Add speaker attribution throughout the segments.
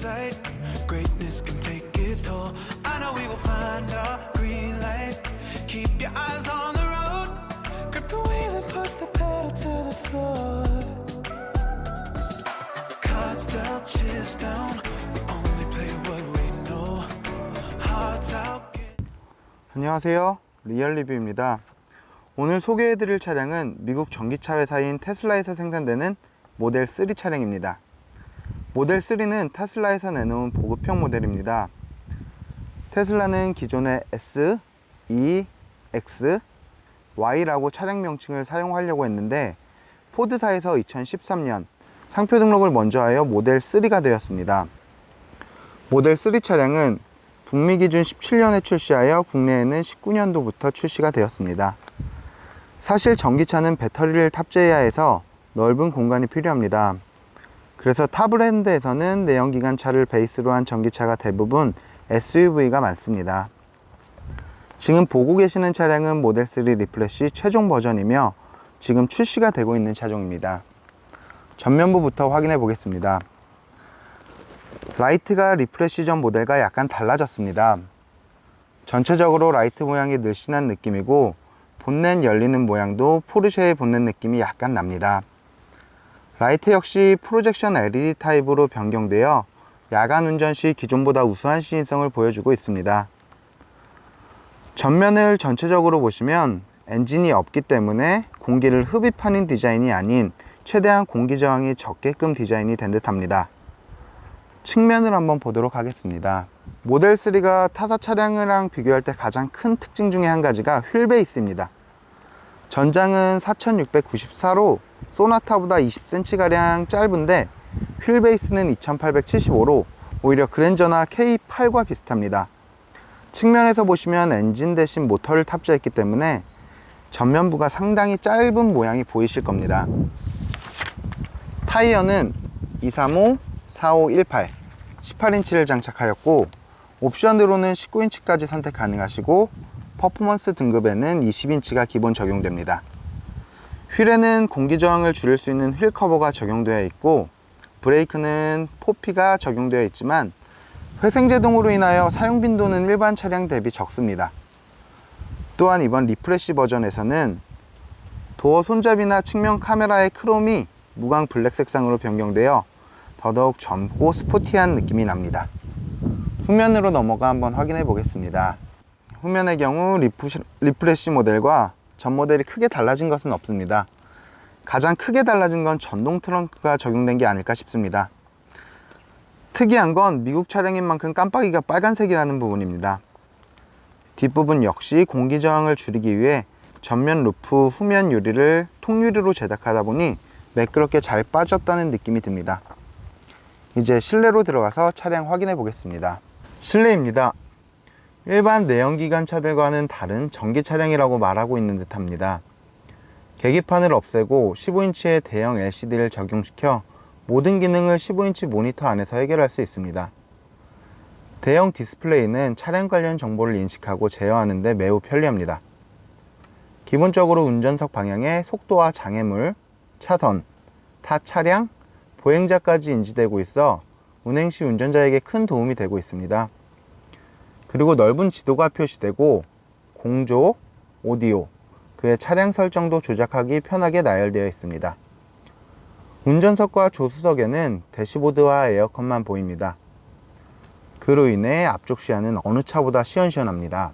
Speaker 1: sight. Greatness can take its toll. I know we will find our green light. Keep your eyes on the road. Grip the wheel and push the pedal to the floor. Cards dealt, chips down. We only play what we know. Hearts out.
Speaker 2: 안녕하세요. 리얼리뷰입니다. 오늘 소개해드릴 차량은 미국 전기차 회사인 테슬라에서 생산되는 모델 3 차량입니다. 모델 3는 테슬라에서 내놓은 보급형 모델입니다. 테슬라는 기존의 S, E, X, Y라고 차량 명칭을 사용하려고 했는데 포드사에서 2013년 상표 등록을 먼저 하여 모델 3가 되었습니다. 모델 3 차량은 북미 기준 17년에 출시하여 국내에는 19년도부터 출시가 되었습니다. 사실 전기차는 배터리를 탑재해야 해서 넓은 공간이 필요합니다. 그래서 타 브랜드에서는 내연기관차를 베이스로 한 전기차가 대부분 SUV가 많습니다. 지금 보고 계시는 차량은 모델 3 리프레쉬 최종 버전이며 지금 출시가 되고 있는 차종입니다. 전면부부터 확인해 보겠습니다. 라이트가 리프레쉬 전 모델과 약간 달라졌습니다. 전체적으로 라이트 모양이 늘씬한 느낌이고 본넷 열리는 모양도 포르쉐의 본넷 느낌이 약간 납니다. 라이트 역시 프로젝션 LED 타입으로 변경되어 야간 운전 시 기존보다 우수한 시인성을 보여주고 있습니다. 전면을 전체적으로 보시면 엔진이 없기 때문에 공기를 흡입하는 디자인이 아닌 최대한 공기 저항이 적게끔 디자인이 된 듯합니다. 측면을 한번 보도록 하겠습니다. 모델 3가 타사 차량이랑 비교할 때 가장 큰 특징 중에 한 가지가 휠 베이스입니다. 전장은 4694로 소나타보다 20cm가량 짧은데 휠 베이스는 2875로 오히려 그랜저나 K8과 비슷합니다. 측면에서 보시면 엔진 대신 모터를 탑재했기 때문에 전면부가 상당히 짧은 모양이 보이실 겁니다. 타이어는 235, 4518, 18인치를 장착하였고 옵션으로는 19인치까지 선택 가능하시고 퍼포먼스 등급에는 20인치가 기본 적용됩니다. 휠에는 공기 저항을 줄일 수 있는 휠 커버가 적용되어 있고 브레이크는 포피가 적용되어 있지만 회생 제동으로 인하여 사용 빈도는 일반 차량 대비 적습니다. 또한 이번 리프레쉬 버전에서는 도어 손잡이나 측면 카메라의 크롬이 무광 블랙 색상으로 변경되어 더더욱 젊고 스포티한 느낌이 납니다. 후면으로 넘어가 한번 확인해 보겠습니다. 후면의 경우 리프, 리프레쉬 모델과 전 모델이 크게 달라진 것은 없습니다. 가장 크게 달라진 건 전동 트렁크가 적용된 게 아닐까 싶습니다. 특이한 건 미국 차량인 만큼 깜빡이가 빨간색이라는 부분입니다. 뒷부분 역시 공기 저항을 줄이기 위해 전면 루프, 후면 유리를 통유리로 제작하다 보니 매끄럽게 잘 빠졌다는 느낌이 듭니다. 이제 실내로 들어가서 차량 확인해 보겠습니다. 실내입니다. 일반 내연기관 차들과는 다른 전기 차량이라고 말하고 있는 듯 합니다. 계기판을 없애고 15인치의 대형 LCD를 적용시켜 모든 기능을 15인치 모니터 안에서 해결할 수 있습니다. 대형 디스플레이는 차량 관련 정보를 인식하고 제어하는 데 매우 편리합니다. 기본적으로 운전석 방향에 속도와 장애물, 차선, 타 차량, 보행자까지 인지되고 있어 운행 시 운전자에게 큰 도움이 되고 있습니다. 그리고 넓은 지도가 표시되고 공조, 오디오, 그의 차량 설정도 조작하기 편하게 나열되어 있습니다. 운전석과 조수석에는 대시보드와 에어컨만 보입니다. 그로 인해 앞쪽 시야는 어느 차보다 시원시원합니다.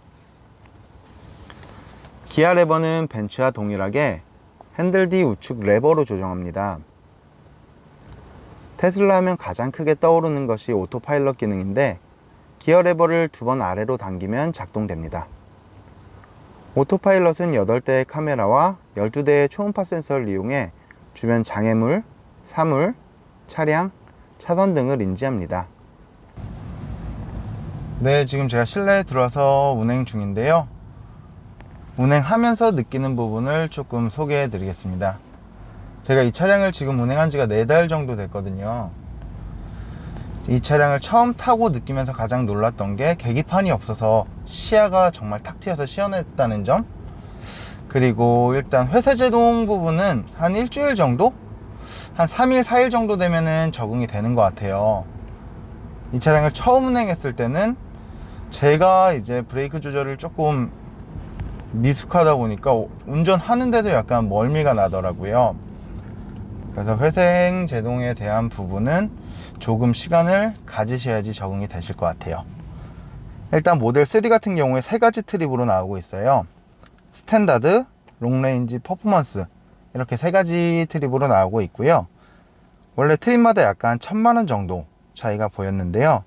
Speaker 2: 기아 레버는 벤츠와 동일하게 핸들 뒤 우측 레버로 조정합니다. 테슬라 하면 가장 크게 떠오르는 것이 오토파일럿 기능인데 기어 레버를 두 번 아래로 당기면 작동됩니다. 오토파일럿은 8대의 카메라와 12대의 초음파 센서를 이용해 주변 장애물, 사물, 차량, 차선 등을 인지합니다. 네, 지금 제가 실내에 들어와서 운행 중인데요. 운행하면서 느끼는 부분을 조금 소개해 드리겠습니다. 제가 이 차량을 지금 운행한 지가 4달 정도 됐거든요. 이 차량을 처음 타고 느끼면서 가장 놀랐던 게 계기판이 없어서 시야가 정말 탁 트여서 시원했다는 점 그리고 일단 회세제동 부분은 한 일주일 정도? 한 3일, 4일 정도 되면은 적응이 되는 것 같아요. 이 차량을 처음 운행했을 때는 제가 이제 브레이크 조절을 조금 미숙하다 보니까 오- 운전하는데도 약간 멀미가 나더라고요. 그래서 회생 제동에 대한 부분은 조금 시간을 가지셔야지 적응이 되실 것 같아요. 일단 모델 3 같은 경우에 세 가지 트립으로 나오고 있어요. 스탠다드, 롱레인지, 퍼포먼스 이렇게 세 가지 트립으로 나오고 있고요. 원래 트립마다 약간 천만 원 정도 차이가 보였는데요.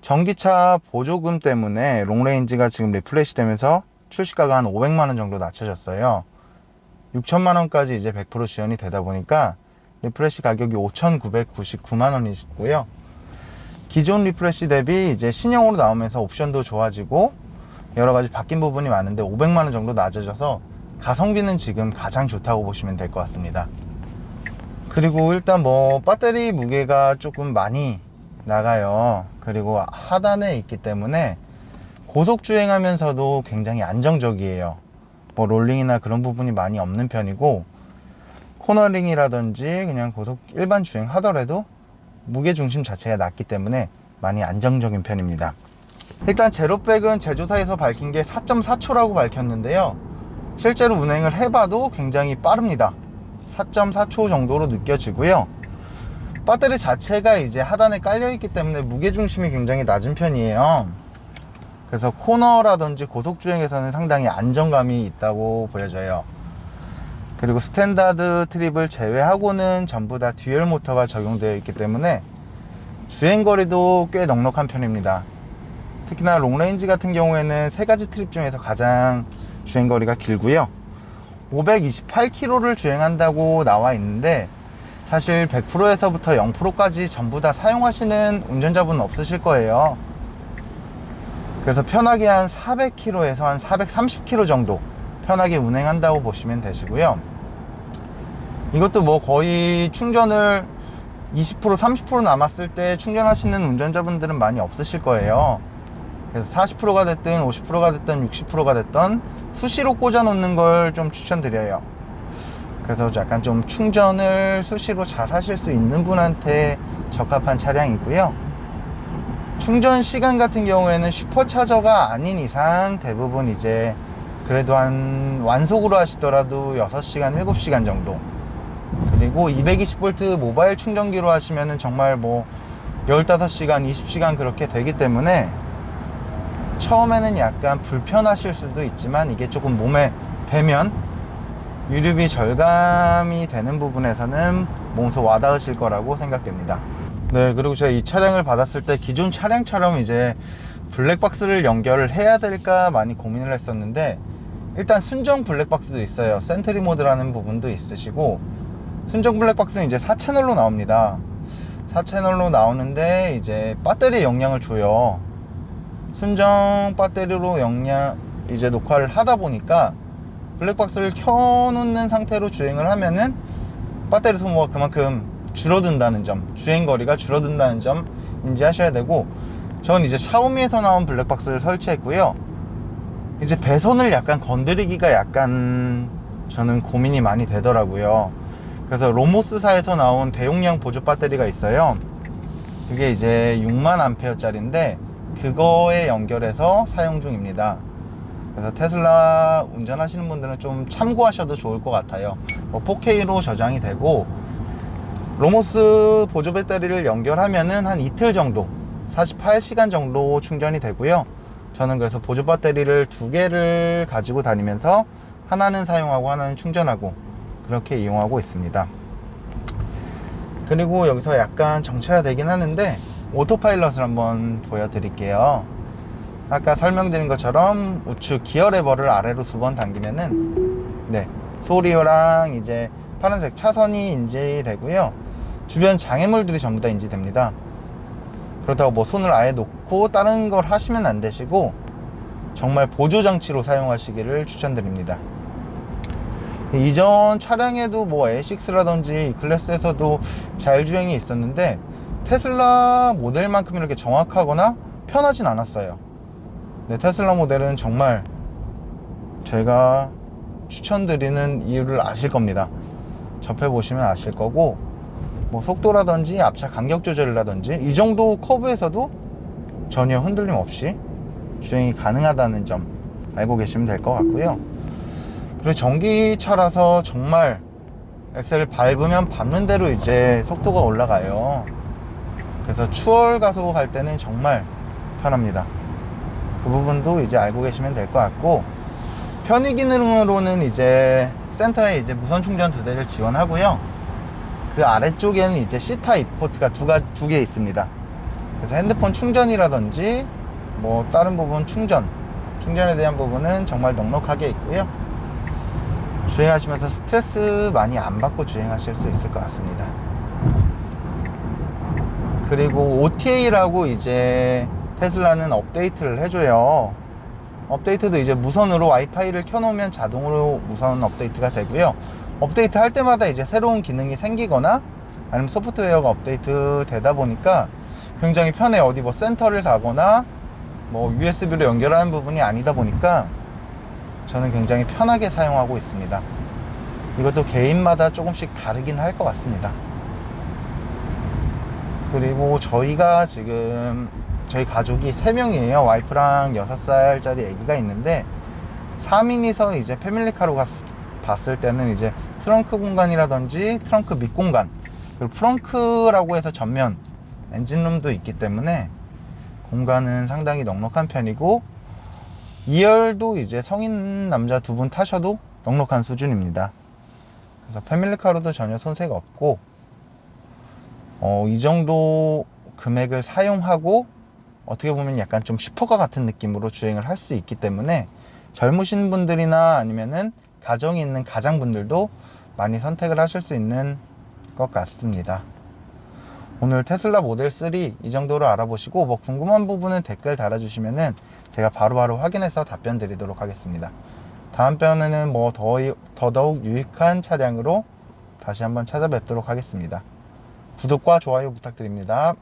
Speaker 2: 전기차 보조금 때문에 롱레인지가 지금 리플레시 되면서 출시가가 한 500만 원 정도 낮춰졌어요. 6천만 원까지 이제 100% 지원이 되다 보니까 리프레시 가격이 5,999만 원이고요. 기존 리프레시 대비 이제 신형으로 나오면서 옵션도 좋아지고 여러 가지 바뀐 부분이 많은데 500만 원 정도 낮아져서 가성비는 지금 가장 좋다고 보시면 될 것 같습니다. 그리고 일단 뭐 배터리 무게가 조금 많이 나가요. 그리고 하단에 있기 때문에 고속 주행하면서도 굉장히 안정적이에요. 뭐 롤링이나 그런 부분이 많이 없는 편이고 코너링이라든지 그냥 고속 일반 주행 하더라도 무게 중심 자체가 낮기 때문에 많이 안정적인 편입니다. 일단 제로백은 제조사에서 밝힌 게 4.4초라고 밝혔는데요. 실제로 운행을 해봐도 굉장히 빠릅니다. 4.4초 정도로 느껴지고요. 배터리 자체가 이제 하단에 깔려 있기 때문에 무게 중심이 굉장히 낮은 편이에요. 그래서 코너라든지 고속 주행에서는 상당히 안정감이 있다고 보여져요. 그리고 스탠다드 트립을 제외하고는 전부 다 듀얼 모터가 적용되어 있기 때문에 주행 거리도 꽤 넉넉한 편입니다. 특히나 롱레인지 같은 경우에는 세 가지 트립 중에서 가장 주행 거리가 길고요. 528km를 주행한다고 나와 있는데 사실 100%에서부터 0%까지 전부 다 사용하시는 운전자분은 없으실 거예요. 그래서 편하게 한 400km에서 한 430km 정도 편하게 운행한다고 보시면 되시고요. 이것도 뭐 거의 충전을 20% 30% 남았을 때 충전하시는 운전자분들은 많이 없으실 거예요. 그래서 40%가 됐든 50%가 됐든 60%가 됐든 수시로 꽂아 놓는 걸 좀 추천드려요. 그래서 약간 좀 충전을 수시로 잘 하실 수 있는 분한테 적합한 차량이고요. 충전 시간 같은 경우에는 슈퍼차저가 아닌 이상 대부분 이제 그래도 한 완속으로 하시더라도 6시간, 7시간 정도. 그리고 220V 모바일 충전기로 하시면은 정말 뭐 15시간, 20시간 그렇게 되기 때문에 처음에는 약간 불편하실 수도 있지만 이게 조금 몸에 배면 유류비 절감이 되는 부분에서는 몸소 와닿으실 거라고 생각됩니다. 네, 그리고 제가 이 차량을 받았을 때 기존 차량처럼 이제 블랙박스를 연결을 해야 될까 많이 고민을 했었는데 일단 순정 블랙박스도 있어요. 센트리 모드라는 부분도 있으시고 순정 블랙박스는 이제 4채널로 나옵니다. 4채널로 나오는데 이제 배터리 용량을 줘요. 순정 배터리로 용량 이제 녹화를 하다 보니까 블랙박스를 켜놓는 상태로 주행을 하면은 배터리 소모가 그만큼 줄어든다는 점, 주행 거리가 줄어든다는 점 인지하셔야 되고, 전 이제 샤오미에서 나온 블랙박스를 설치했고요. 이제 배선을 약간 건드리기가 약간 저는 고민이 많이 되더라고요. 그래서 로모스사에서 나온 대용량 보조 배터리가 있어요. 그게 이제 6만 암페어짜리인데 그거에 연결해서 사용 중입니다. 그래서 테슬라 운전하시는 분들은 좀 참고하셔도 좋을 것 같아요. 뭐 4K로 저장이 되고 로모스 보조 배터리를 연결하면은 한 이틀 정도, 48시간 정도 충전이 되고요. 저는 그래서 보조 배터리를 두 개를 가지고 다니면서 하나는 사용하고 하나는 충전하고 그렇게 이용하고 있습니다. 그리고 여기서 약간 정체가 되긴 하는데 오토파일럿을 한번 보여드릴게요. 아까 설명드린 것처럼 우측 기어 레버를 아래로 두 번 당기면은 네 소리오랑 이제 파란색 차선이 인지되고요. 주변 장애물들이 전부 다 인지됩니다. 그렇다고 뭐 손을 아예 놓고 다른 걸 하시면 안 되시고 정말 보조 장치로 사용하시기를 추천드립니다. 이전 차량에도 뭐 A6라든지 클래스에서도 자율주행이 있었는데 테슬라 모델만큼 이렇게 정확하거나 편하진 않았어요. 네, 테슬라 모델은 정말 제가 추천드리는 이유를 아실 겁니다. 접해 보시면 아실 거고 뭐 속도라든지 앞차 간격 조절이라든지 이 정도 커브에서도 전혀 흔들림 없이 주행이 가능하다는 점 알고 계시면 될 것 같고요. 그리고 전기차라서 정말 엑셀을 밟으면 밟는 대로 이제 속도가 올라가요. 그래서 추월 가속 할 때는 정말 편합니다. 그 부분도 이제 알고 계시면 될 것 같고 편의 기능으로는 이제 센터에 이제 무선 충전 두 대를 지원하고요. 그 아래쪽에는 이제 C 타입 포트가 두가 두 개 있습니다. 그래서 핸드폰 충전이라든지 뭐 다른 부분 충전, 충전에 대한 부분은 정말 넉넉하게 있고요. 주행하시면서 스트레스 많이 안 받고 주행하실 수 있을 것 같습니다. 그리고 OTA라고 이제 테슬라는 업데이트를 해줘요. 업데이트도 이제 무선으로 와이파이를 켜놓으면 자동으로 무선 업데이트가 되고요. 업데이트 할 때마다 이제 새로운 기능이 생기거나 아니면 소프트웨어가 업데이트 되다 보니까 굉장히 편해. 어디 뭐 센터를 가거나 뭐 USB로 연결하는 부분이 아니다 보니까 저는 굉장히 편하게 사용하고 있습니다. 이것도 개인마다 조금씩 다르긴 할 것 같습니다. 그리고 저희가 지금 저희 가족이 3명이에요. 와이프랑 6살짜리 아기가 있는데 3인이서 이제 패밀리카로 갔, 봤을 때는 이제 트렁크 공간이라든지 트렁크 밑 공간 그리고 프렁크라고 해서 전면 엔진룸도 있기 때문에 공간은 상당히 넉넉한 편이고 2열도 이제 성인 남자 두 분 타셔도 넉넉한 수준입니다. 그래서 패밀리카로도 전혀 손색 없고 어, 이 정도 금액을 사용하고 어떻게 보면 약간 좀 슈퍼카 같은 느낌으로 주행을 할 수 있기 때문에 젊으신 분들이나 아니면은 가정이 있는 가장분들도 많이 선택을 하실 수 있는 것 같습니다. 오늘 테슬라 모델 3 이 정도로 알아보시고 뭐 궁금한 부분은 댓글 달아주시면은 제가 바로 바로 확인해서 답변 드리도록 하겠습니다. 다음 편에는 뭐 더, 더더욱 유익한 차량으로 다시 한번 찾아뵙도록 하겠습니다. 구독과 좋아요 부탁드립니다.